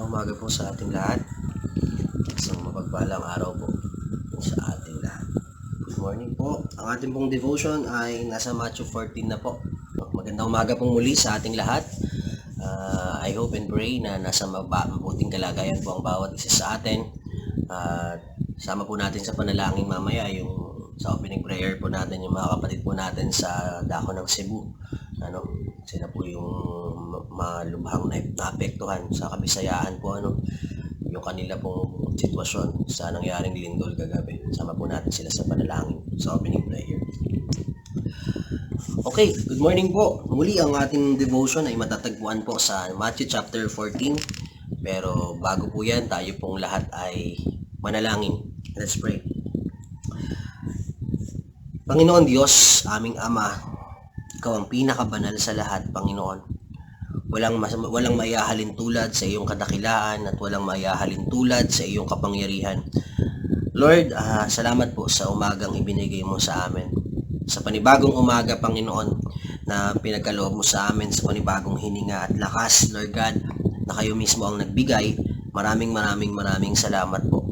Magandang umaga po sa ating lahat. Isang mapagpalang araw po sa ating lahat. Good morning po. Ang ating pong devotion ay nasa Matthew 14 na po. Magandang umaga pong muli sa ating lahat. Ah, I hope and pray na nasa mabuting kalagayan po ang bawat isa sa atin. At sama po natin sa panalangin mamaya yung sa opening prayer po natin yung mga kapatid po natin sa dako ng Cebu. Ano, sila po yung ma- malubhang na naapektuhan sa kabisayaan po ano yung kanila pong sitwasyon sa nangyaring lindol kagabi. Sama po natin sila sa panalangin sa opening prayer. Okay, good morning po. Muli ang ating devotion ay matatagpuan po sa Matthew chapter 14. Pero bago po yan, tayo pong lahat ay manalangin. Let's pray. Panginoon Diyos, aming Ama, Ikaw ang pinakabanal sa lahat, Panginoon. Walang, mas, walang maiahalin tulad sa iyong kadakilaan at walang maiahalin tulad sa iyong kapangyarihan. Lord, ah, salamat po sa umagang ibinigay mo sa amin. Sa panibagong umaga, Panginoon, na pinagkaloob mo sa amin sa panibagong hininga at lakas, Lord God, na kayo mismo ang nagbigay. Maraming maraming maraming salamat po.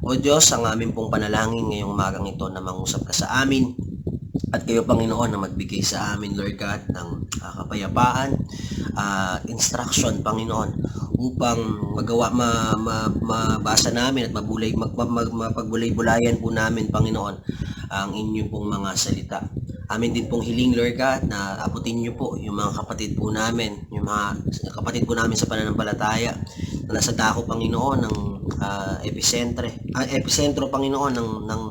O Diyos, ang aming pong panalangin ngayong umagang ito na mangusap ka sa amin at kayo Panginoon na magbigay sa amin Lord God ng ah, kapayapaan at instruction Panginoon upang magawa ma, ma, mabasa namin at mabulay mag, mag, mapagbulay-bulayan po namin Panginoon ang inyong pong mga salita. Amin din pong hiling Lord God na abutin niyo po yung mga kapatid po namin, yung mga kapatid po namin sa pananampalataya na nasa dako Panginoon ng ah, episentre, ah, epicentro Panginoon ng ng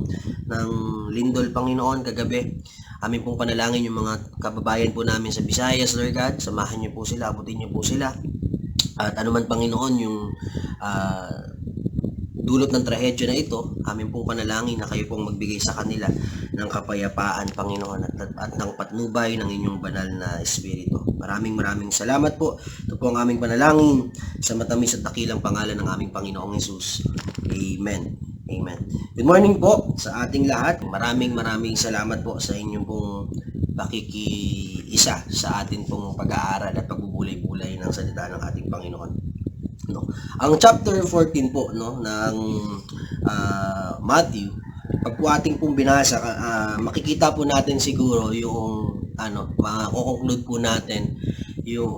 ng lindol Panginoon kagabi. Amin pong panalangin yung mga kababayan po namin sa Visayas, Lord God. Samahan niyo po sila, abutin niyo po sila. At anuman Panginoon yung ah, dulot ng trahedya na ito, amin pong panalangin na kayo pong magbigay sa kanila ng kapayapaan, Panginoon, at, at, at ng patnubay ng inyong banal na Espiritu. Maraming maraming salamat po. Ito po ang aming panalangin sa matamis at dakilang pangalan ng aming Panginoong Yesus. Amen. Amen. Good morning po sa ating lahat. Maraming maraming salamat po sa inyong pong pakikiisa sa atin pong pag-aaral at pagbubulay-bulay ng salita ng ating Panginoon no ang chapter 14 po no ng ah, Matthew pag po ating pong binasa ah, makikita po natin siguro yung ano makokonclude po natin yung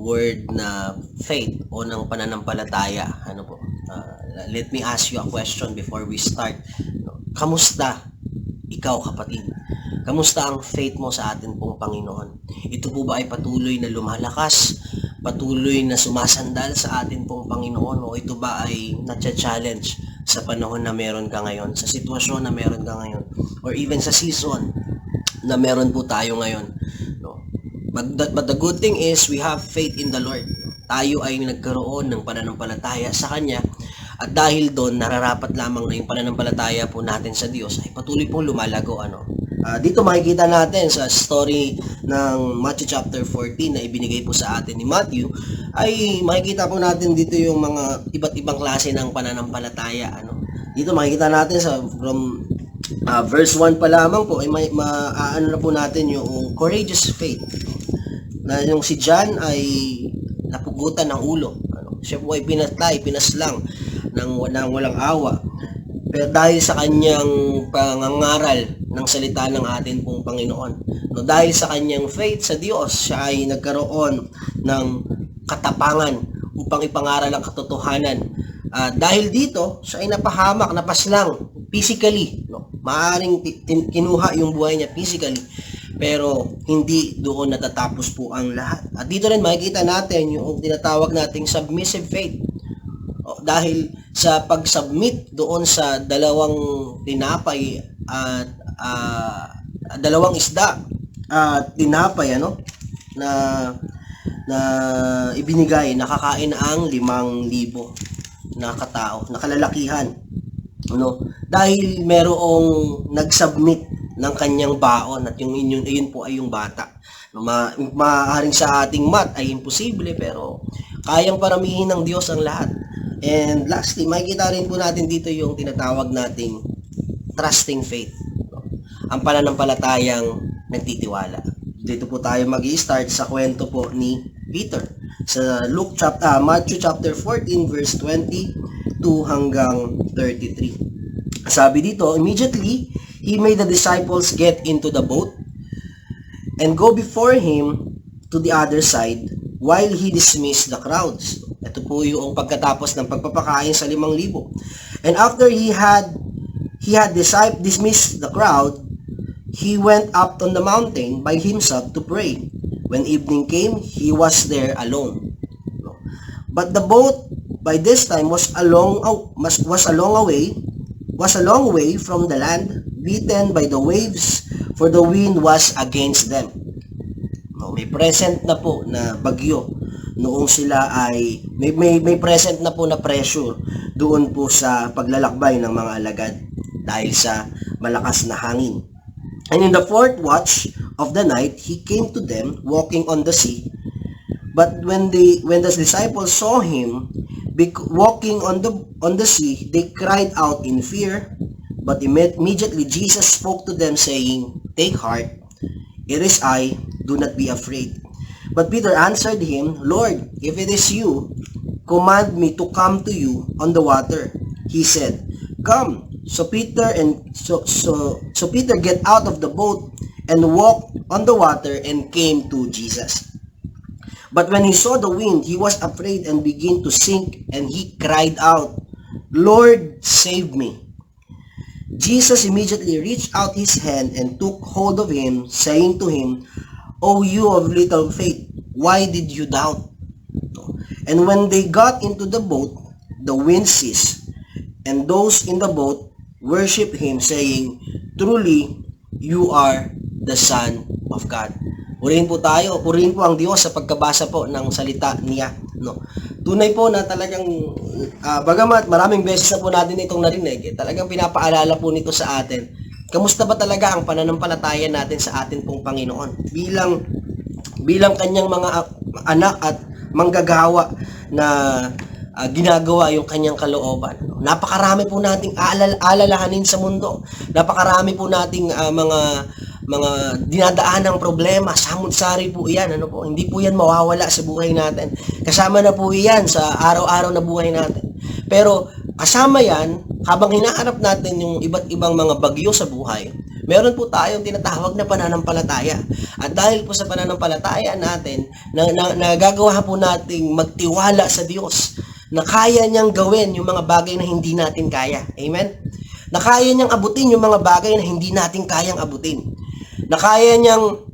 word na faith o ng pananampalataya ano po let me ask you a question before we start kamusta ikaw kapatid Kamusta ang faith mo sa atin pong Panginoon? Ito po ba ay patuloy na lumalakas? Patuloy na sumasandal sa atin pong Panginoon? O ito ba ay natcha-challenge sa panahon na meron ka ngayon? Sa sitwasyon na meron ka ngayon? Or even sa season na meron po tayo ngayon? No? But, the, but the good thing is we have faith in the Lord. Tayo ay nagkaroon ng pananampalataya sa Kanya at dahil doon, nararapat lamang na yung pananampalataya po natin sa Diyos ay patuloy pong lumalago. Ano? Ah, dito makikita natin sa story ng Matthew chapter 14 na ibinigay po sa atin ni Matthew, ay makikita po natin dito yung mga iba't ibang klase ng pananampalataya. Ano? Dito makikita natin sa from ah, verse 1 pa lamang po ay may, maaano na po natin yung courageous faith na yung si John ay napugutan ng ulo. Ano? Siya po ay pinatay, pinaslang ng, ng walang awa. Pero dahil sa kanyang pangangaral ng salita ng atin pong Panginoon, no, dahil sa kanyang faith sa Diyos, siya ay nagkaroon ng katapangan upang ipangaral ang katotohanan. Ah, dahil dito, siya ay napahamak, napaslang physically. No? Maaring kinuha yung buhay niya physically pero hindi doon natatapos po ang lahat. At dito rin makikita natin yung tinatawag nating submissive faith. O, dahil sa pag-submit doon sa dalawang tinapay at ah, dalawang isda at tinapay ano na na ibinigay. Nakakain ang limang libo na katao na kalalakihan ano. Dahil merong nag-submit ng kanyang baon at yung inyong ayun po ay yung bata. No, ma, maaaring sa ating mat ay imposible pero kayang paramihin ng Diyos ang lahat and lastly makikita rin po natin dito yung tinatawag nating trusting faith ang pananampalatayang nagtitiwala dito po tayo mag start sa kwento po ni Peter. Sa Luke chapter, ah, Matthew chapter 14 verse 22 hanggang 33. Sabi dito, immediately he made the disciples get into the boat and go before him to the other side while he dismissed the crowds. Ito po yung pagkatapos ng pagpapakain sa limang libo. And after he had he had dismissed the crowd, he went up on the mountain by himself to pray. When evening came, he was there alone. But the boat by this time was a long was, a long away was a long way from the land, beaten by the waves, for the wind was against them. May present na po na bagyo noong sila ay may, may, may present na po na pressure doon po sa paglalakbay ng mga alagad dahil sa malakas na hangin. And in the fourth watch of the night, he came to them walking on the sea. But when they when the disciples saw him walking on the on the sea, they cried out in fear. But imme- immediately Jesus spoke to them, saying, Take heart, it is I, do not be afraid. But Peter answered him, Lord, if it is you, command me to come to you on the water. He said, Come. So Peter and so so so Peter get out of the boat and walked on the water and came to Jesus. But when he saw the wind, he was afraid and began to sink, and he cried out, Lord, save me. Jesus immediately reached out his hand and took hold of him, saying to him, O you of little faith, why did you doubt? And when they got into the boat, the wind ceased, and those in the boat worshiped him, saying, Truly, you are the Son of God. Purihin po tayo, purihin po ang Diyos sa pagkabasa po ng salita niya. No? Tunay po na talagang, ah, bagamat maraming beses na po natin itong narinig, eh, talagang pinapaalala po nito sa atin. Kamusta ba talaga ang pananampalataya natin sa atin pong Panginoon? Bilang, bilang kanyang mga anak at manggagawa na ah, ginagawa yung kanyang kalooban. Napakarami po nating aalal alalahanin sa mundo. Napakarami po nating ah, mga mga dinadaan ng problema, samot-sari po iyan, ano po, hindi po yan mawawala sa buhay natin. Kasama na po iyan sa araw-araw na buhay natin. Pero kasama yan, habang hinaharap natin yung iba't ibang mga bagyo sa buhay, meron po tayong tinatawag na pananampalataya. At dahil po sa pananampalataya natin, na, na, po nating magtiwala sa Diyos na kaya niyang gawin yung mga bagay na hindi natin kaya. Amen? Na kaya niyang abutin yung mga bagay na hindi natin kayang abutin. Na kaya niyang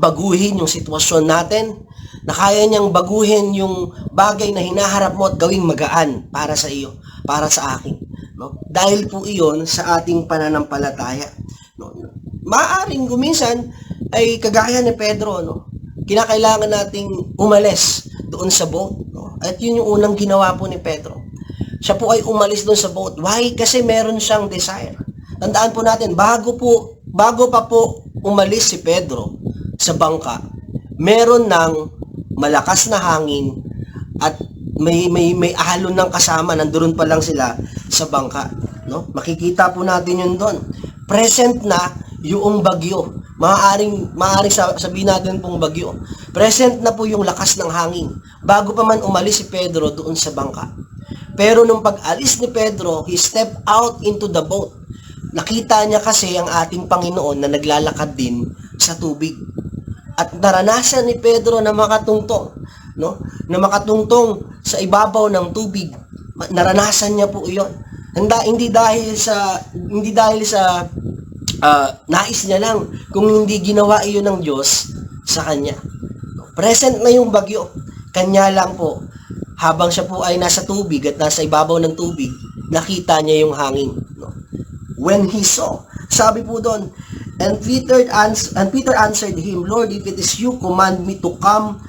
baguhin yung sitwasyon natin. Na kaya niyang baguhin yung bagay na hinaharap mo at gawing magaan para sa iyo, para sa akin. No? Dahil po iyon sa ating pananampalataya. No? Maaring guminsan ay kagaya ni Pedro, no? kinakailangan nating umalis doon sa boat. No? At yun yung unang ginawa po ni Pedro. Siya po ay umalis doon sa boat. Why? Kasi meron siyang desire. Tandaan po natin, bago po, bago pa po umalis si Pedro sa bangka, meron ng malakas na hangin at may may may alon ng kasama nandoon pa lang sila sa bangka no? Makikita po natin yun doon. Present na yung bagyo. Maaaring maaaring sabihin natin pong bagyo. Present na po yung lakas ng hangin. Bago pa man umalis si Pedro doon sa bangka. Pero nung pag-alis ni Pedro he stepped out into the boat. Nakita niya kasi ang ating Panginoon na naglalakad din sa tubig at naranasan ni Pedro na makatungtong no? Na makatungtong sa ibabaw ng tubig. Naranasan niya po iyon. Handa, hindi dahil sa hindi dahil sa ah, nais niya lang kung hindi ginawa iyon ng Diyos sa kanya. Present na yung bagyo. Kanya lang po. Habang siya po ay nasa tubig at nasa ibabaw ng tubig nakita niya yung hangin no? when he saw sabi po doon And Peter, ans- and Peter answered him, Lord, if it is you, command me to come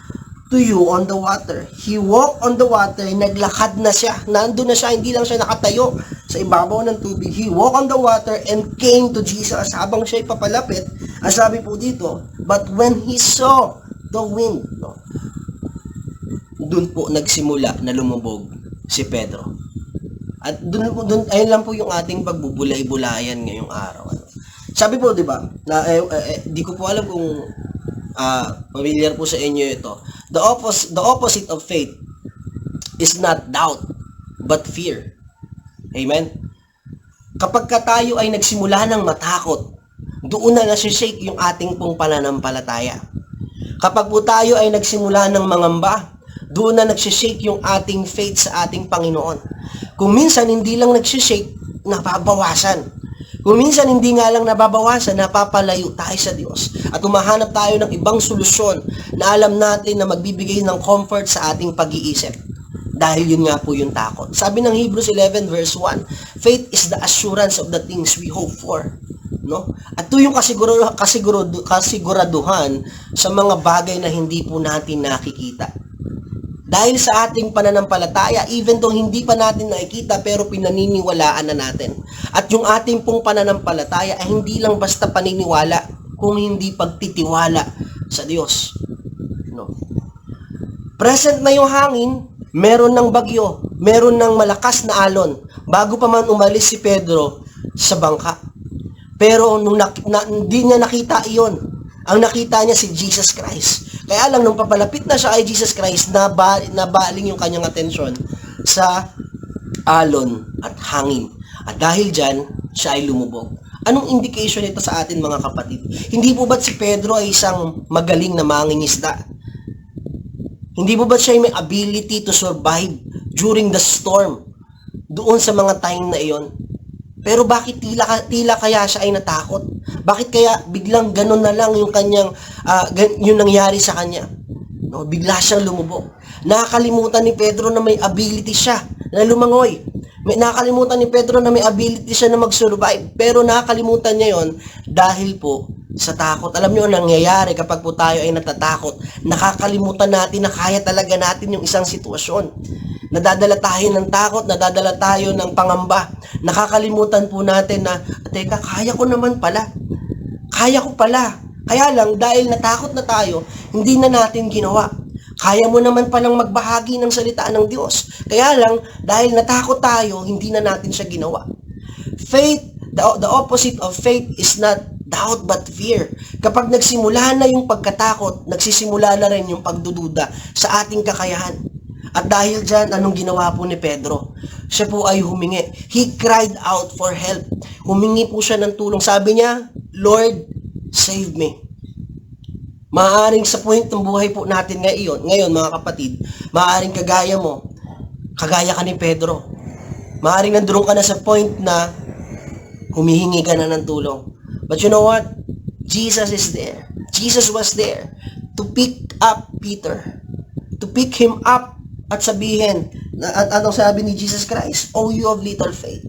to you on the water. He walked on the water, naglakad na siya. Nandun na siya, hindi lang siya nakatayo sa ibabaw ng tubig. He walked on the water and came to Jesus habang siya papalapit. Ang sabi po dito, but when he saw the wind, no, dun po nagsimula na lumubog si Pedro. At dun dun, ayun lang po yung ating pagbubulay-bulayan ngayong araw. Sabi po, di ba, na eh, eh, eh, di ko po alam kung ah, familiar po sa inyo ito. The opposite, the opposite of faith is not doubt, but fear. Amen? Kapag ka tayo ay nagsimula ng matakot, doon na nasi-shake yung ating pong pananampalataya. Kapag po tayo ay nagsimula ng mangamba, doon na nagsishake yung ating faith sa ating Panginoon. Kung minsan hindi lang nagsishake, nababawasan. Kung minsan hindi nga lang nababawasan, napapalayo tayo sa Diyos. At umahanap tayo ng ibang solusyon na alam natin na magbibigay ng comfort sa ating pag-iisip. Dahil yun nga po yung takot. Sabi ng Hebrews 11 verse 1, faith is the assurance of the things we hope for. No? At ito yung kasiguro, kasiguro, kasiguraduhan sa mga bagay na hindi po natin nakikita. Dahil sa ating pananampalataya, even though hindi pa natin nakikita pero pinaniniwalaan na natin. At yung ating pong pananampalataya ay hindi lang basta paniniwala, kung hindi pagtitiwala sa Diyos. No. Present na yung hangin, meron ng bagyo, meron ng malakas na alon, bago pa man umalis si Pedro sa bangka. Pero nung nak- na, hindi niya nakita iyon, ang nakita niya si Jesus Christ. Kaya lang, nung papalapit na siya kay Jesus Christ, naba, nabaling yung kanyang atensyon sa alon at hangin. At dahil dyan, siya ay lumubog. Anong indication ito sa atin mga kapatid? Hindi po ba't si Pedro ay isang magaling na mangingisda? Hindi po ba't siya ay may ability to survive during the storm? Doon sa mga time na iyon? Pero bakit tila, tila kaya siya ay natakot? Bakit kaya biglang ganun na lang yung kanyang, gan- yung nangyari sa kanya? No, bigla siyang lumubog. Nakakalimutan ni Pedro na may ability siya na lumangoy. May nakakalimutan ni Pedro na may ability siya na mag-survive. Pero nakakalimutan niya yon dahil po sa takot. Alam niyo ang nangyayari kapag po tayo ay natatakot. Nakakalimutan natin na kaya talaga natin yung isang sitwasyon. Nadadala tayo ng takot, nadadala tayo ng pangamba. Nakakalimutan po natin na, teka, kaya ko naman pala. Kaya ko pala. Kaya lang, dahil natakot na tayo, hindi na natin ginawa. Kaya mo naman palang magbahagi ng salita ng Diyos. Kaya lang, dahil natakot tayo, hindi na natin siya ginawa. Faith, the, the opposite of faith is not doubt but fear. Kapag nagsimula na yung pagkatakot, nagsisimula na rin yung pagdududa sa ating kakayahan. At dahil dyan, anong ginawa po ni Pedro? Siya po ay humingi. He cried out for help. Humingi po siya ng tulong. Sabi niya, Lord, save me. Maaring sa point ng buhay po natin ngayon, ngayon mga kapatid, maaring kagaya mo, kagaya ka ni Pedro. Maaring nandoon ka na sa point na humihingi ka na ng tulong. But you know what? Jesus is there. Jesus was there to pick up Peter. To pick him up at sabihin, at anong sabi ni Jesus Christ? Oh, you of little faith.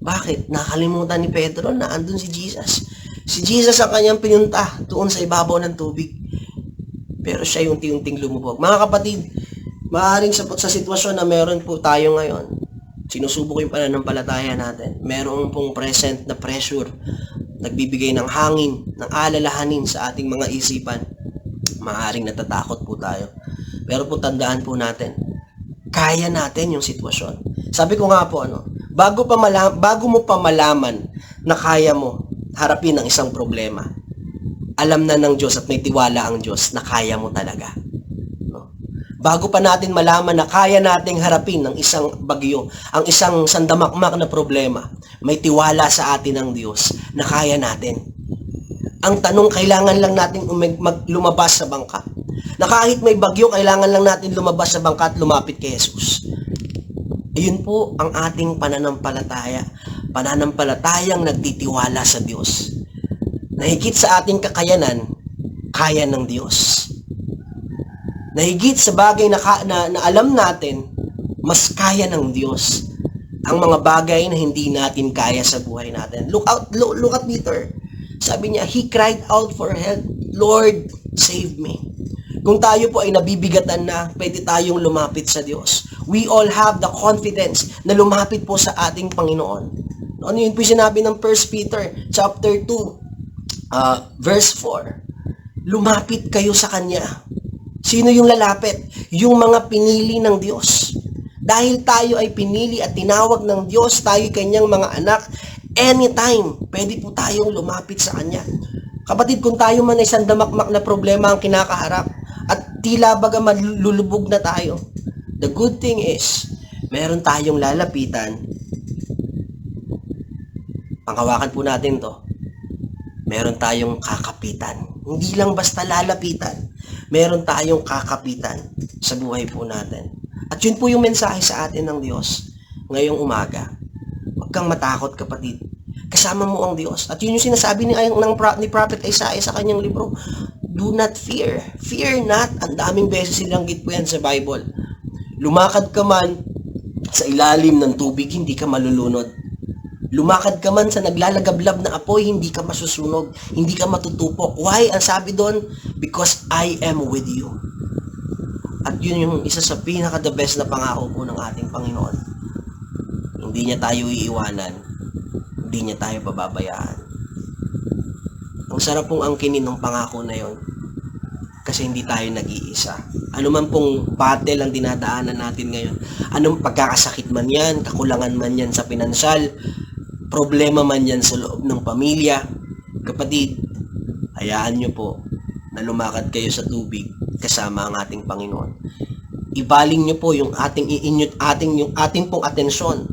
Bakit? Nakalimutan ni Pedro na andun si Jesus. Si Jesus ang kanyang pinunta doon sa ibabaw ng tubig. Pero siya yung unti-unting lumubog. Mga kapatid, maaaring sa, sa sitwasyon na meron po tayo ngayon, sinusubok yung pananampalataya natin. Meron pong present na pressure, nagbibigay ng hangin, ng alalahanin sa ating mga isipan. Maaaring natatakot po tayo. Pero po tandaan po natin, kaya natin yung sitwasyon. Sabi ko nga po, ano, bago, pa malam, bago mo pa malaman na kaya mo harapin ang isang problema, alam na ng Diyos at may tiwala ang Diyos na kaya mo talaga. No? Bago pa natin malaman na kaya nating harapin ang isang bagyo, ang isang sandamakmak na problema, may tiwala sa atin ng Diyos na kaya natin. Ang tanong, kailangan lang natin mag- lumabas sa bangka. Na kahit may bagyo, kailangan lang natin lumabas sa bangka at lumapit kay Jesus. Ayun po ang ating pananampalataya. Pananampalatayang nagtitiwala sa Diyos. Nahigit sa ating kakayanan, kaya ng Diyos. Nahigit sa bagay na, na, na alam natin, mas kaya ng Diyos ang mga bagay na hindi natin kaya sa buhay natin. Look out, look, look at Peter. Sabi niya, he cried out for help. Lord, save me. Kung tayo po ay nabibigatan na, pwede tayong lumapit sa Diyos. We all have the confidence na lumapit po sa ating Panginoon. Ano yun po sinabi ng 1 Peter chapter 2, uh, verse 4. Lumapit kayo sa Kanya. Sino yung lalapit? Yung mga pinili ng Diyos. Dahil tayo ay pinili at tinawag ng Diyos, tayo kanyang mga anak, anytime, pwede po tayong lumapit sa Kanya. Kapatid, kung tayo man ay isang damakmak na problema ang kinakaharap at tila baga malulubog na tayo, the good thing is, meron tayong lalapitan. Panghawakan po natin to. Meron tayong kakapitan. Hindi lang basta lalapitan. Meron tayong kakapitan sa buhay po natin. At yun po yung mensahe sa atin ng Diyos ngayong umaga. Huwag kang matakot kapatid kasama mo ang Diyos. At yun yung sinasabi ni, ng, ni Prophet Isaiah sa kanyang libro, do not fear. Fear not. Ang daming beses silanggit po yan sa Bible. Lumakad ka man sa ilalim ng tubig, hindi ka malulunod. Lumakad ka man sa naglalagablab na apoy, hindi ka masusunog, hindi ka matutupok. Why? Ang sabi doon, because I am with you. At yun yung isa sa pinaka the best na pangako po ng ating Panginoon. Hindi niya tayo iiwanan hindi niya tayo pababayaan. Ang sarap pong angkinin ng pangako na yon kasi hindi tayo nag-iisa. Ano man pong battle ang dinadaanan natin ngayon, anong pagkakasakit man yan, kakulangan man yan sa pinansyal, problema man yan sa loob ng pamilya, kapatid, hayaan nyo po na lumakad kayo sa tubig kasama ang ating Panginoon. Ibaling nyo po yung ating, inyot, ating, yung ating pong atensyon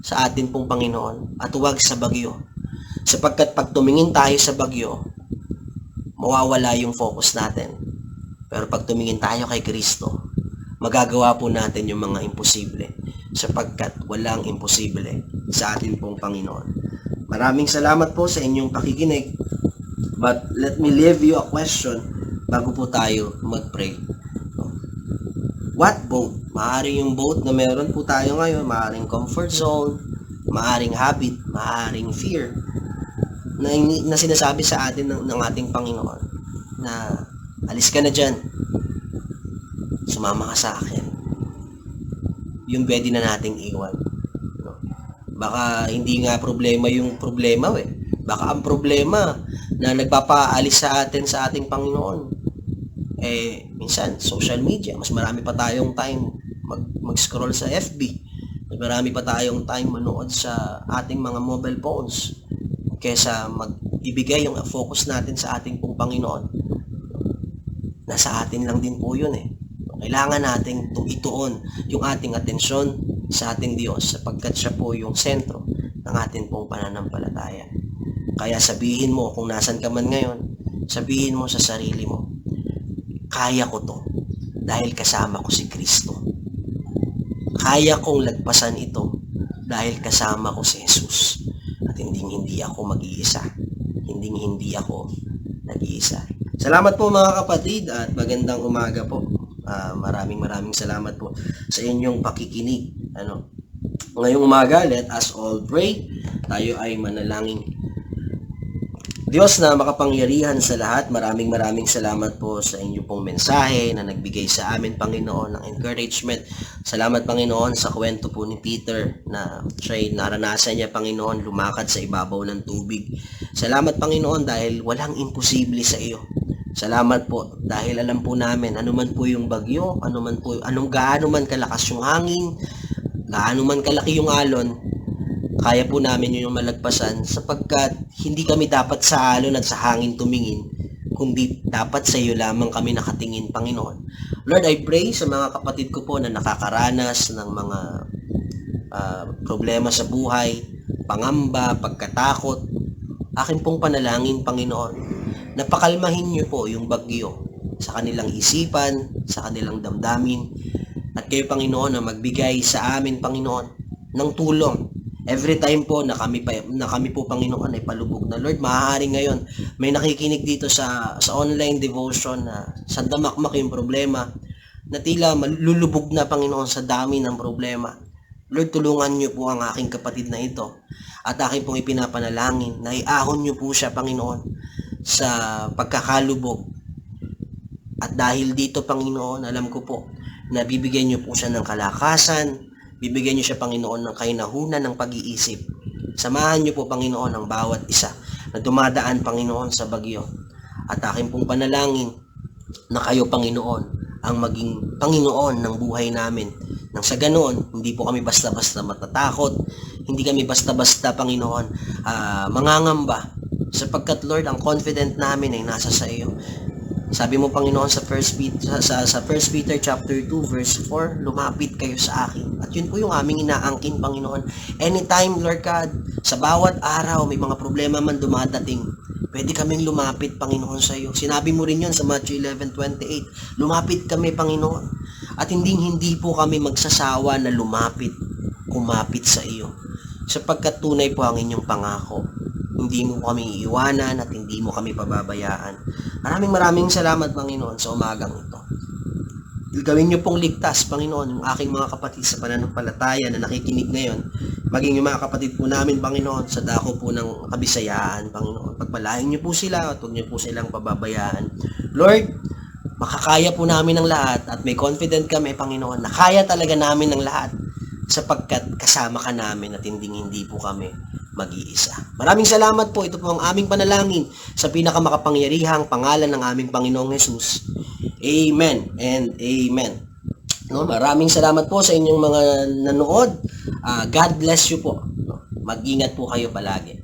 sa atin pong Panginoon at huwag sa bagyo. Sapagkat pag tumingin tayo sa bagyo, mawawala yung focus natin. Pero pag tumingin tayo kay Kristo, magagawa po natin yung mga imposible sapagkat walang imposible sa atin pong Panginoon. Maraming salamat po sa inyong pakikinig. But let me leave you a question bago po tayo mag-pray. What boat? Maaring yung boat na meron po tayo ngayon, maaring comfort zone, maaring habit, maaring fear na, na sinasabi sa atin ng, ng ating Panginoon na alis ka na dyan, sumama ka sa akin. Yung pwede na nating iwan. No? Baka hindi nga problema yung problema eh. Baka ang problema na nagpapaalis sa atin sa ating Panginoon eh minsan social media mas marami pa tayong time mag mag-scroll sa FB mas marami pa tayong time manood sa ating mga mobile phones kaysa mag-ibigay yung focus natin sa ating pong Panginoon nasa atin lang din po yun eh kailangan nating ituon yung ating atensyon sa ating Diyos sapagkat siya po yung sentro ng ating pong pananampalataya kaya sabihin mo kung nasan ka man ngayon sabihin mo sa sarili mo kaya ko to dahil kasama ko si Kristo. Kaya kong lagpasan ito dahil kasama ko si Jesus. At hindi hindi ako mag-iisa. Hindi hindi ako nag-iisa. Salamat po mga kapatid at magandang umaga po. Uh, maraming maraming salamat po sa inyong pakikinig. Ano? Ngayong umaga, let us all pray. Tayo ay manalangin Diyos na makapangyarihan sa lahat, maraming maraming salamat po sa inyo pong mensahe na nagbigay sa amin, Panginoon, ng encouragement. Salamat, Panginoon, sa kwento po ni Peter na siya'y naranasan niya, Panginoon, lumakad sa ibabaw ng tubig. Salamat, Panginoon, dahil walang imposible sa iyo. Salamat po dahil alam po namin ano man po yung bagyo, ano man po, anong gaano man kalakas yung hangin, gaano man kalaki yung alon, kaya po namin yung malagpasan sapagkat hindi kami dapat sa alon at sa hangin tumingin, kundi dapat sa iyo lamang kami nakatingin, Panginoon. Lord, I pray sa mga kapatid ko po na nakakaranas ng mga uh, problema sa buhay, pangamba, pagkatakot. Akin pong panalangin, Panginoon, napakalmahin niyo po yung bagyo sa kanilang isipan, sa kanilang damdamin, at kayo, Panginoon, na magbigay sa amin, Panginoon, ng tulong Every time po na kami, pa, na kami po Panginoon ay palubog na Lord, maaari ngayon may nakikinig dito sa sa online devotion na sa damakmak yung problema na tila malulubog na Panginoon sa dami ng problema. Lord, tulungan niyo po ang aking kapatid na ito at aking pong ipinapanalangin na iahon niyo po siya, Panginoon, sa pagkakalubog. At dahil dito, Panginoon, alam ko po na bibigyan niyo po siya ng kalakasan, Bibigyan niyo siya, Panginoon, ng kainahunan ng pag-iisip. Samahan niyo po, Panginoon, ang bawat isa na dumadaan, Panginoon, sa bagyo. At aking pong panalangin na kayo, Panginoon, ang maging Panginoon ng buhay namin. Nang sa ganoon, hindi po kami basta-basta matatakot, hindi kami basta-basta, Panginoon, uh, mangangamba Sapagkat Lord, ang confident namin ay nasa sa iyo. Sabi mo Panginoon sa 1 Peter sa, sa 1 Peter chapter 2 verse 4, lumapit kayo sa akin. At yun po yung aming inaangkin Panginoon. Anytime Lord God, sa bawat araw may mga problema man dumadating, pwede kaming lumapit Panginoon sa iyo. Sinabi mo rin yun sa Matthew 11:28. Lumapit kami Panginoon. At hindi hindi po kami magsasawa na lumapit, kumapit sa iyo. Sapagkat tunay po ang inyong pangako hindi mo kami iiwanan at hindi mo kami pababayaan. Maraming maraming salamat, Panginoon, sa umagang ito. Gawin niyo pong ligtas, Panginoon, yung aking mga kapatid sa pananampalataya na nakikinig ngayon. Maging yung mga kapatid po namin, Panginoon, sa dako po ng kabisayaan, Panginoon. Pagpalain niyo po sila at huwag niyo po silang pababayaan. Lord, makakaya po namin ang lahat at may confident kami, Panginoon, na kaya talaga namin ang lahat sapagkat kasama ka namin at hindi hindi po kami mag-iisa. Maraming salamat po. Ito po ang aming panalangin sa pinakamakapangyarihang pangalan ng aming Panginoong Yesus. Amen and amen. No, maraming salamat po sa inyong mga nanood. Ah, God bless you po. No, Mag-ingat po kayo palagi.